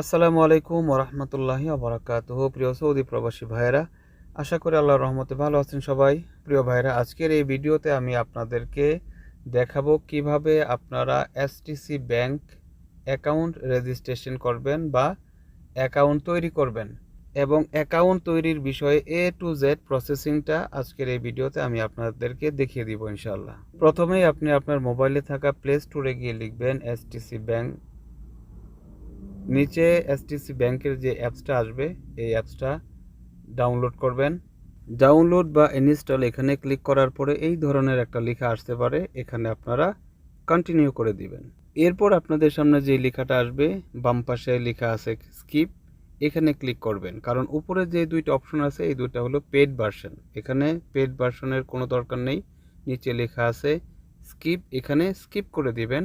আসসালামু আলাইকুম ওরহমতুল্লাহি আবরাকাত প্রিয় সৌদি প্রবাসী ভাইয়েরা, আশা করি আল্লাহর রহমতে ভালো আছেন সবাই। প্রিয় ভাইয়েরা, আজকের এই ভিডিওতে আমি আপনাদেরকে দেখাবো কীভাবে আপনারা এসটিসি ব্যাংক অ্যাকাউন্ট রেজিস্ট্রেশন করবেন বা অ্যাকাউন্ট তৈরি করবেন এবং অ্যাকাউন্ট তৈরির বিষয়ে এ টু জেড প্রসেসিংটা আজকের এই ভিডিওতে আমি আপনাদেরকে দেখিয়ে দিব ইনশাল্লাহ প্রথমেই আপনি আপনার মোবাইলে থাকা প্লে স্টোরে গিয়ে লিখবেন এসটিসি ব্যাংক নিচে এসটিসি ব্যাংকের যে অ্যাপসটা আসবে, এই অ্যাপসটা ডাউনলোড করবেন। ডাউনলোড বা ইনস্টল এখানে ক্লিক করার পরে এই ধরনের একটা লেখা আসতে পারে, এখানে আপনারা কন্টিনিউ করে দিবেন। এরপর আপনাদের সামনে যে লেখাটা আসবে, বাম পাশে লেখা আছে স্কিপ এখানে ক্লিক করবেন। কারণ উপরে যে দুইটা অপশন আছে, এই দুইটা হলো পেড ভার্সন এখানে পেড ভার্সনের কোনো দরকার নেই, নিচে লেখা আছে স্কিপ এখানে স্কিপ করে দিবেন,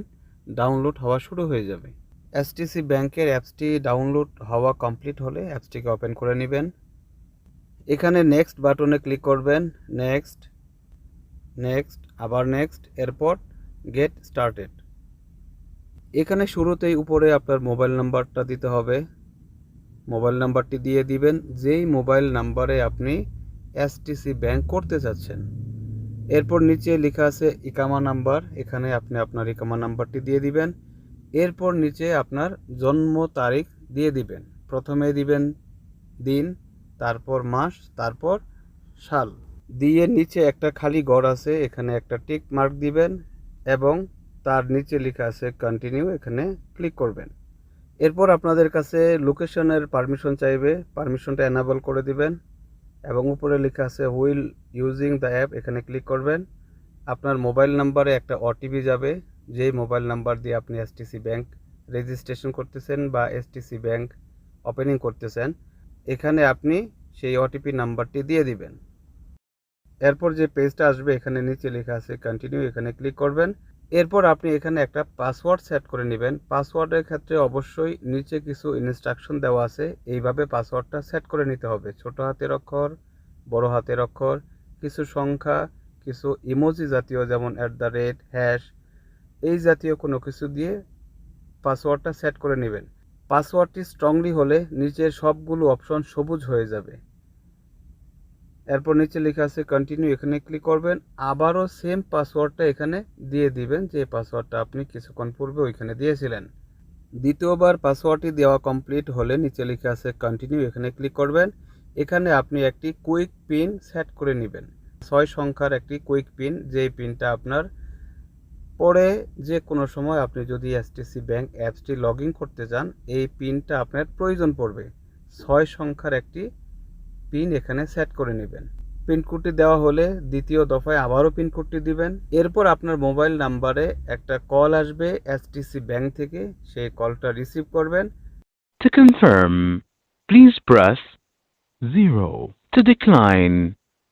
ডাউনলোড হওয়া শুরু হয়ে যাবে। এসটিসি ব্যাংকের অ্যাপসটি ডাউনলোড হওয়া কমপ্লিট হলে অ্যাপসটিকে ওপেন করে নেবেন। এখানে নেক্সট বাটনে ক্লিক করবেন, নেক্সট নেক্সট, আবার নেক্সট, এরপর গেট স্টার্টেড। এখানে শুরুতেই উপরে আপনার মোবাইল নাম্বারটা দিতে হবে। মোবাইল নাম্বারটি দিয়ে দিবেন, যেই মোবাইল নাম্বারে আপনি এসটিসি ব্যাংক করতে চাচ্ছেন। এরপর নিচে লেখা আছে ইকামা নাম্বার, এখানে আপনি আপনার ইকামা নাম্বারটি দিয়ে দিবেন। এরপর নিচে আপনার জন্ম তারিখ দিয়ে দিবেন। প্রথমে দিবেন দিন, তারপর মাস, তারপর সাল। দিয়ে নিচে একটা খালি ঘর আছে, এখানে একটা টিক মার্ক দিবেন এবং তার নিচে লেখা আছে কন্টিনিউ এখানে ক্লিক করবেন। এরপর আপনাদের কাছে লোকেশনের পারমিশন চাইবে পারমিশনটা এনাবল করে দিবেন এবং উপরে লেখা আছে হুইল ইউজিং দ্য অ্যাপ এখানে ক্লিক করবেন। আপনার মোবাইল নাম্বারে একটা ওটিপি যাবে যেই মোবাইল নাম্বার দিয়ে আপনি এসটিসি ব্যাংক রেজিস্ট্রেশন করতেছেন বা এসটিসি ব্যাংক ওপেনিং করতেছেন, এখানে আপনি সেই ওটিপি নাম্বারটি দিয়ে দিবেন। এরপর যে পেজটা আসবে, এখানে নিচে লেখা আছে কন্টিনিউ এখানে ক্লিক করবেন। এরপর আপনি এখানে একটা পাসওয়ার্ড সেট করে নেবেন। পাসওয়ার্ডের ক্ষেত্রে অবশ্যই নিচে কিছু ইনস্ট্রাকশন দেওয়া আছে। এইভাবে পাসওয়ার্ডটা সেট করে নিতে হবে। ছোট হাতের অক্ষর, বড় হাতের অক্ষর, কিছু সংখ্যা, কিছু ইমোজি জাতীয় যেমন অ্যাট দ্য রেট হ্যাশ এই জাতীয় কোনো কিছু দিয়ে পাসওয়ার্ডটা সেট করে নেবেন। পাসওয়ার্ডটি স্ট্রংলি হলে নিচের সবগুলো অপশন সবুজ হয়ে যাবে। এরপর নিচে লেখা আছে কন্টিনিউ এখানে ক্লিক করবেন। আবারও সেম পাসওয়ার্ডটা এখানে দিয়ে দিবেন, যে পাসওয়ার্ডটা আপনি কিছুক্ষণ পূর্বে ওইখানে দিয়েছিলেন। দ্বিতীয়বার পাসওয়ার্ডটি দেওয়া কমপ্লিট হলে নিচে লেখা আছে কন্টিনিউ এখানে ক্লিক করবেন। এখানে আপনি একটি কুইক পিন সেট করে নেবেন। ছয় সংখ্যার একটি কুইক পিন যেই পিনটা আপনার পরে যে কোনো সময় আপনি যদি এসটিসি ব্যাংক অ্যাপসটি লগ করতে চান এই পিনটা আপনার প্রয়োজন পড়বে ছয় সংখ্যার একটি পিন এখানে সেট করে নেবেন পিনকোডটি দেওয়া হলে দ্বিতীয় দফায় আবারও পিনকোডটি দিবেন এরপর আপনার মোবাইল নাম্বারে একটা কল আসবে এসটিসি ব্যাংক থেকে সেই কলটা রিসিভ করবেন To confirm, please press 0. To decline,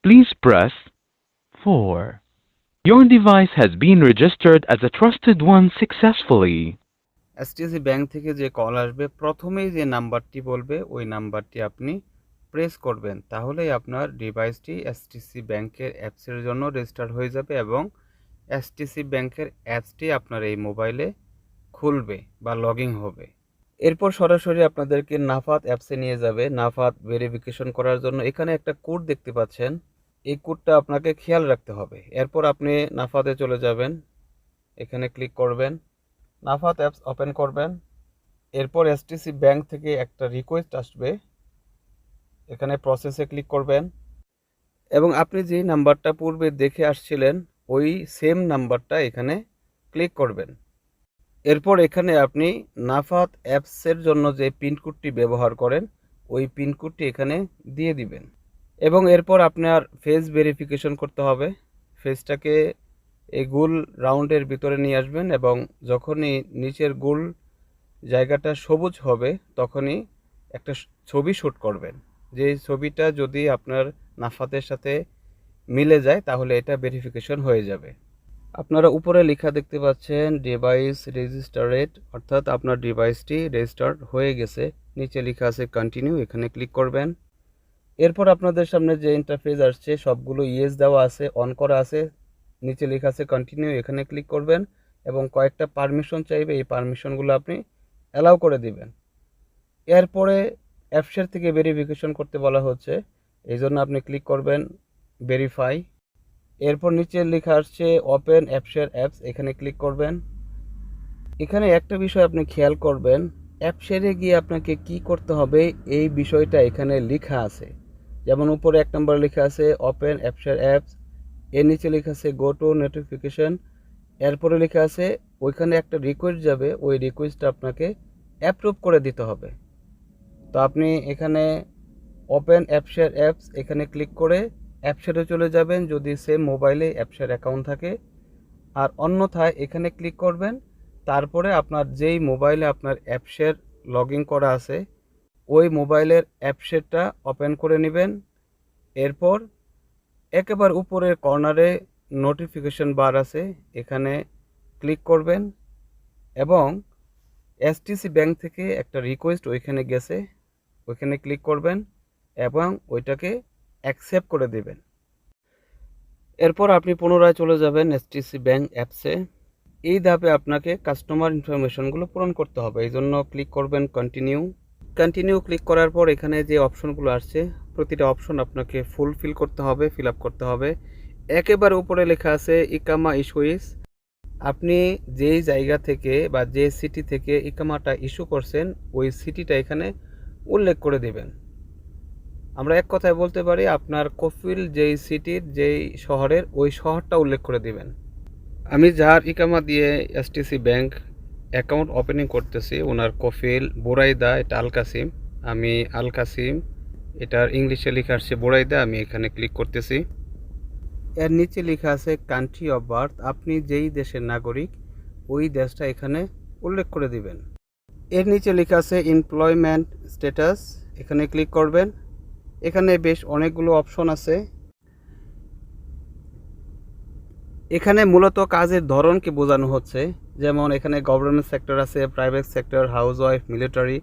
please press 4. Your device has been registered as a trusted one successfully. STC bank থেকে যে কল আসবে, প্রথমেই যে নাম্বারটি বলবে, ওই নাম্বারটি আপনি প্রেস করবেন। তাহলেই আপনার ডিভাইসটি এসটিসি ব্যাংকের অ্যাপসের জন্য রেজিস্টার হয়ে যাবে এবং এসটিসি ব্যাংকের অ্যাপসটি আপনার এই মোবাইলে খুলবে বা লগ হবে। এরপর সরাসরি আপনাদেরকে নাফাত অ্যাপসে নিয়ে যাবে। নাফাত ভেরিফিকেশন করার জন্য এখানে একটা কোড দেখতে পাচ্ছেন। এই কোডটা আপনাকে খেয়াল রাখতে হবে। এরপর আপনি নাফাতে চলে যাবেন। এখানে ক্লিক করবেন। নাফাত অ্যাপস ওপেন করবেন। এরপর এসটিসি ব্যাংক থেকে একটা রিকোয়েস্ট আসবে। এখানে প্রসেসে ক্লিক করবেন। এবং আপনি যেই নাম্বারটা পূর্বে দেখে আসছিলেন, ওই সেম নাম্বারটা এখানে ক্লিক করবেন। এরপর এখানে আপনি নাফাত অ্যাপসের জন্য যে পিনকোডটি ব্যবহার করেন, ওই পিনকোডটি এখানে দিয়ে দিবেন। এবং এরপর আপনার ফেস ভেরিফিকেশন করতে হবে। ফেসটাকে এই গোল রাউন্ডের ভিতরে নিয়ে আসবেন এবং যখনই নিচের গোল জায়গাটা সবুজ হবে, তখনই একটা ছবি শ্যুট করবেন। যে ছবিটা যদি আপনার নাফাতের সাথে মিলে যায়, তাহলে এটা ভেরিফিকেশন হয়ে যাবে। আপনারা উপরে লেখা দেখতে পাচ্ছেন ডিভাইস রেজিস্টারেড অর্থাৎ আপনার ডিভাইসটি রেজিস্টার্ড হয়ে গেছে। নিচে লেখা আছে কন্টিনিউ এখানে ক্লিক করবেন। এরপর আপনাদের সামনে যে ইন্টারফেস আসছে, সবগুলো ইয়েস দেওয়া আছে অন করা আছে, নিচে লেখা আছে কন্টিনিউ এখানে ক্লিক করবেন এবং কয়েকটা পারমিশন চাইবে, এই পারমিশনগুলো আপনি অ্যালাউ করে দিবেন। এরপরে অ্যাপসের থেকে ভেরিফিকেশন করতে বলা হচ্ছে এই জন্য আপনি ক্লিক করবেন ভেরিফাই এরপর নিচে লেখা আসছে ওপেন অ্যাপসের অ্যাপস এখানে ক্লিক করবেন। এখানে একটা বিষয় আপনি খেয়াল করবেন অ্যাপসেরে গিয়ে আপনাকে কি করতে হবে, এই বিষয়টা এখানে লেখা আছে। যেমন উপরে এক নম্বর লেখা আছে ওপেন অ্যাপসের অ্যাপস এর নিচে লেখা আছে গো টু নোটিফিকেশন এরপরে লেখা আছে, ওইখানে একটা রিকোয়েস্ট যাবে, ওই রিকোয়েস্টটা আপনাকে অ্যাপ্রুভ করে দিতে হবে। তো আপনি এখানে ওপেন অ্যাপসের অ্যাপস এখানে ক্লিক করে অ্যাপসেটে চলে যাবেন, যদি সেম মোবাইলে অ্যাপসের অ্যাকাউন্ট থাকে। আর অন্যথায় এখানে ক্লিক করবেন, তারপরে আপনার যেই মোবাইলে আপনার অ্যাপসের লগ করা আছে ওই মোবাইলের অ্যাপসেটটা ওপেন করে নেবেন। এরপর একেবারে উপরের কর্নারে নোটিফিকেশন বার আছে, এখানে ক্লিক করবেন এবং এসটিসি ব্যাংক থেকে একটা রিকোয়েস্ট ওইখানে গেছে, ওইখানে ক্লিক করবেন এবং ওইটাকে অ্যাকসেপ্ট করে দেবেন। এরপর আপনি পুনরায় চলে যাবেন এসটিসি ব্যাংক অ্যাপসে এই ধাপে আপনাকে কাস্টমার ইনফরমেশনগুলো পূরণ করতে হবে এই জন্য ক্লিক করবেন কন্টিনিউ কন্টিনিউ ক্লিক করার পর এখানে যে অপশনগুলো আসছে, প্রতিটা অপশন আপনাকে ফুলফিল করতে হবে ফিল করতে হবে। একেবারে উপরে লেখা আছে, ইকামা ইস্যুইস। আপনি যেই জায়গা থেকে বা যে সিটি থেকে ইকামাটা ইস্যু করছেন, ওই সিটিটা এখানে উল্লেখ করে দেবেন। আমরা এক কথায় বলতে পারি, আপনার কফিল যেই সিটির যেই শহরের, ওই শহরটা উল্লেখ করে দিবেন। আমি যার ইকামা দিয়ে এসটিসি ব্যাংক অ্যাকাউন্ট ওপেনিং করতেছি, ওনার কফিল বোরাইদা, এটা আল কাসিম আমি আল কাসিম এটার ইংলিশে লেখা আসছে বোরাইদা, আমি এখানে ক্লিক করতেছি। এর নিচে লেখা আছে কান্ট্রি অফ বার্থ আপনি যেই দেশের নাগরিক, ওই দেশটা এখানে উল্লেখ করে দিবেন। এর নিচে লেখা আছে এমপ্লয়মেন্ট স্ট্যাটাস এখানে ক্লিক করবেন। এখানে বেশ অনেকগুলো অপশন আছে। এখানে মূলত কাজের ধরনকে বোঝানো হচ্ছে। যেমন এখানে গভর্নমেন্ট সেক্টর আছে private sector housewife military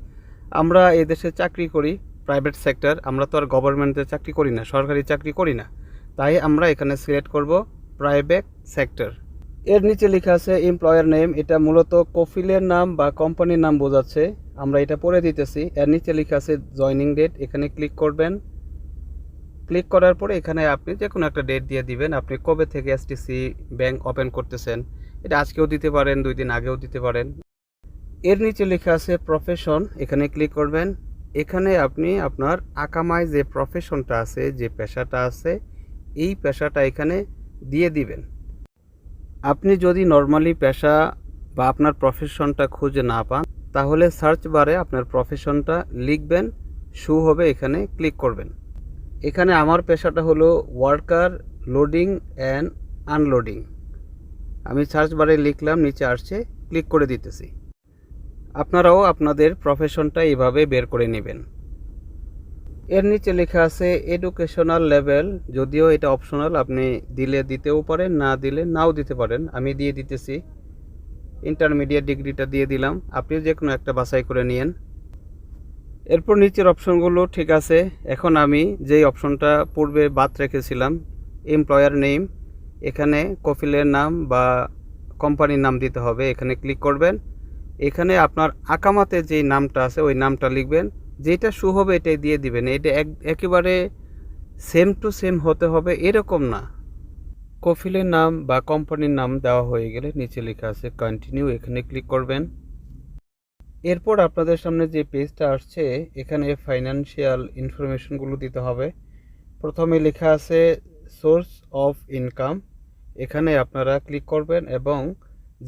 আমরা এই দেশে চাকরি করি প্রাইভেট সেক্টর আমরা তো আর গভর্নমেন্টে চাকরি করি না, সরকারি চাকরি করি না। তাই আমরা এখানে সিলেক্ট করব প্রাইভেট সেক্টর এর নিচে লেখা আছে এমপ্লয়ার নেম এটা মূলত কফিলের নাম বা কোম্পানির নাম বোঝাচ্ছে। আমরা এটা পড়ে দিতেছি। এর নিচে লেখা আছে জয়নিং ডেট এখানে ক্লিক করবেন। ক্লিক করার পরে এখানে আপনি যে কোনো একটা ডেট দিয়ে দিবেন। আপনি কবে থেকে এসটিসি ব্যাংক ওপেন করতেছেন, এটা আজকেও দিতে পারেন, দুই দিন আগেও দিতে পারেন। এর নিচে লেখা আছে প্রফেশন এখানে ক্লিক করবেন। এখানে আপনি আপনার আকামায় যে প্রফেশনটা আছে, যে পেশাটা আছে, এই পেশাটা এখানে দিয়ে দিবেন। আপনি যদি নর্মালি পেশা বা আপনার প্রফেশনটা খুঁজে না পান, তাহলে সার্চ বারে আপনার প্রফেশনটা লিখবেন শু হবে, এখানে ক্লিক করবেন। এখানে আমার পেশাটা হলো ওয়ার্কার লোডিং অ্যান্ড আনলোডিং আমি সার্চ বারে লিখলাম, নিচে আসছে ক্লিক করে দিতেছি। আপনারাও আপনাদের প্রফেশনটা এইভাবে বের করে নেবেন। এর নিচে লেখা আছে এডুকেশনাল লেভেল যদিও এটা অপশনাল আপনি দিলে দিতেও পারেন, না দিলে নাও দিতে পারেন। আমি দিয়ে দিতেছি। ইন্টারমিডিয়েট ডিগ্রিটা দিয়ে দিলাম। আপনি যে কোনো একটা বাছাই করে নিয়েন। এরপর নিচের অপশনগুলো ঠিক আছে। এখন আমি যেই অপশনটা পূর্বে বাদ রেখেছিলাম এমপ্লয়ার নেম এখানে কফিলের নাম বা কোম্পানির নাম দিতে হবে। এখানে ক্লিক করবেন। এখানে আপনার আকামাতে যেই নামটা আছে, ওই নামটা লিখবেন। যেটা শু হবে এটাই দিয়ে দিবেন। এটা এক, একেবারে সেম টু সেম হতে হবে, এরকম না। কফিলের নাম বা কোম্পানির নাম দেওয়া হয়ে গেলে নিচে লেখা আছে কন্টিনিউ এখানে ক্লিক করবেন। এরপর আপনাদের সামনে যে পেজটা আসছে, এখানে ফাইন্যান্সিয়াল ইনফরমেশনগুলো দিতে হবে। প্রথমে লেখা আছে সোর্স অফ ইনকাম এখানে আপনারা ক্লিক করবেন এবং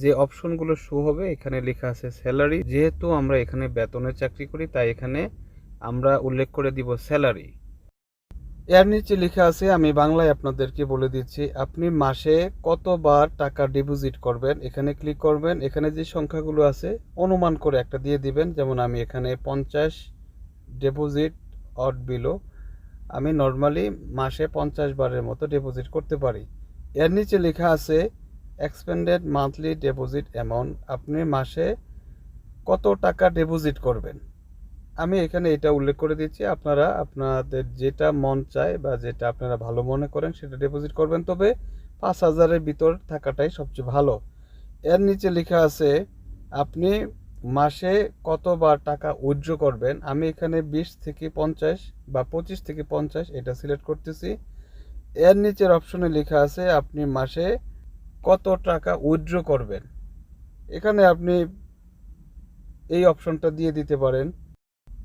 যে অপশনগুলো শো হবে, এখানে লেখা আছে স্যালারি যেহেতু আমরা এখানে বেতনে চাকরি করি, তাই এখানে আমরা উল্লেখ করে দিব স্যালারি এর নিচে লেখা আছে, আমি বাংলায় আপনাদেরকে বলে দিচ্ছি, আপনি মাসে কতবার টাকা ডিপোজিট করবেন? এখানে ক্লিক করবেন, এখানে যে সংখ্যাগুলো আছে, অনুমান করে একটা দিয়ে দিবেন, যেমন আমি এখানে পঞ্চাশ ডিপোজিট অট বিলো আমি নর্মালি মাসে পঞ্চাশ বারের মতো ডিপোজিট করতে পারি। এর নিচে লেখা আছে এক্সপেন্ডেড মান্থলি ডিপোজিট অ্যামাউন্ট আপনি মাসে কত টাকা ডিপোজিট করবেন? আমি এখানে এটা উল্লেখ করে দিচ্ছি, আপনারা আপনাদের যেটা মন চায় বা যেটা আপনারা ভালো মনে করেন সেটা ডিপোজিট করবেন। তবে পাঁচ হাজারের ভিতর থাকাটাই সবচেয়ে ভালো। এর নিচে লেখা আছে, আপনি মাসে কতবার টাকা উইথড্র করবেন? আমি এখানে বিশ থেকে পঞ্চাশ বা পঁচিশ থেকে পঞ্চাশ এটা সিলেক্ট করতেছি। এর নিচের অপশনে লেখা আছে, আপনি মাসে কত টাকা উইথড্র করবেন? এখানে আপনি এই অপশনটা দিয়ে দিতে পারেন।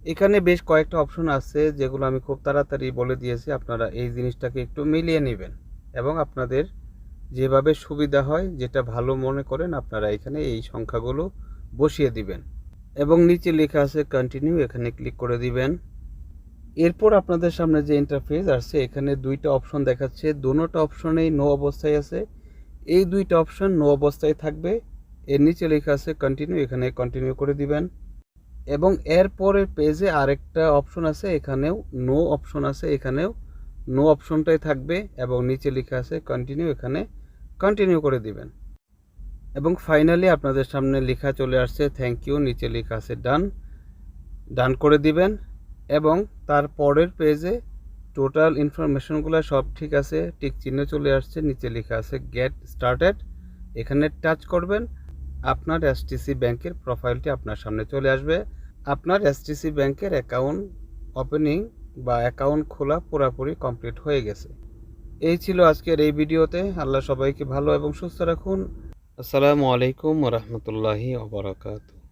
এখানে বেশ কয়েকটা অপশন আছে, যেগুলো আমি খুব তাড়াতাড়ি বলে দিয়েছি। আপনারা এই জিনিসটাকে একটু মিলিয়ে নেবেন এবং আপনাদের যেভাবে সুবিধা হয়, যেটা ভালো মনে করেন, আপনারা এখানে এই সংখ্যাগুলো বসিয়ে দিবেন। এবং নিচে লেখা আছে কন্টিনিউ এখানে ক্লিক করে দিবেন। এরপর আপনাদের সামনে যে ইন্টারফেস আসছে এখানে দুইটা অপশন দেখাচ্ছে। দুটোটা অপশনেই নো অবস্থায় আছে। এই দুইটা অপশন নো অবস্থায় থাকবে। এর নিচে লেখা আছে কন্টিনিউ এখানে কন্টিনিউ করে দিবেন। এবং এর পরের পেজে আরেকটা অপশন আছে, এখানেও নো অপশন আছে, এখানেও নো অপশনটাই থাকবে এবং নিচে লেখা আছে কন্টিনিউ এখানে কন্টিনিউ করে দিবেন। এবং ফাইনালি আপনাদের সামনে লেখা চলে আসছে থ্যাংক ইউ নিচে লেখা আছে ডান ডান করে দিবেন এবং তার পরের পেজে টোটাল ইনফরমেশনগুলো সব ঠিক আছে টিক চিহ্ন চলে আসছে, নিচে লেখা আছে গেট স্টার্টেড এখানে টাচ করবেন আপনার এসটিসি ব্যাংকের প্রোফাইলটি আপনার সামনে চলে আসবে। আপনার এসটিসি ব্যাংকের অ্যাকাউন্ট ওপেনিং বা অ্যাকাউন্ট খোলা পুরোপুরি কমপ্লিট হয়ে গেছে। এই ছিল আজকের এই ভিডিওতে। আল্লাহ সবাইকে ভালো এবং সুস্থ রাখুন। আসসালামু আলাইকুম রহমতুল্লাহি ওবরাকাতু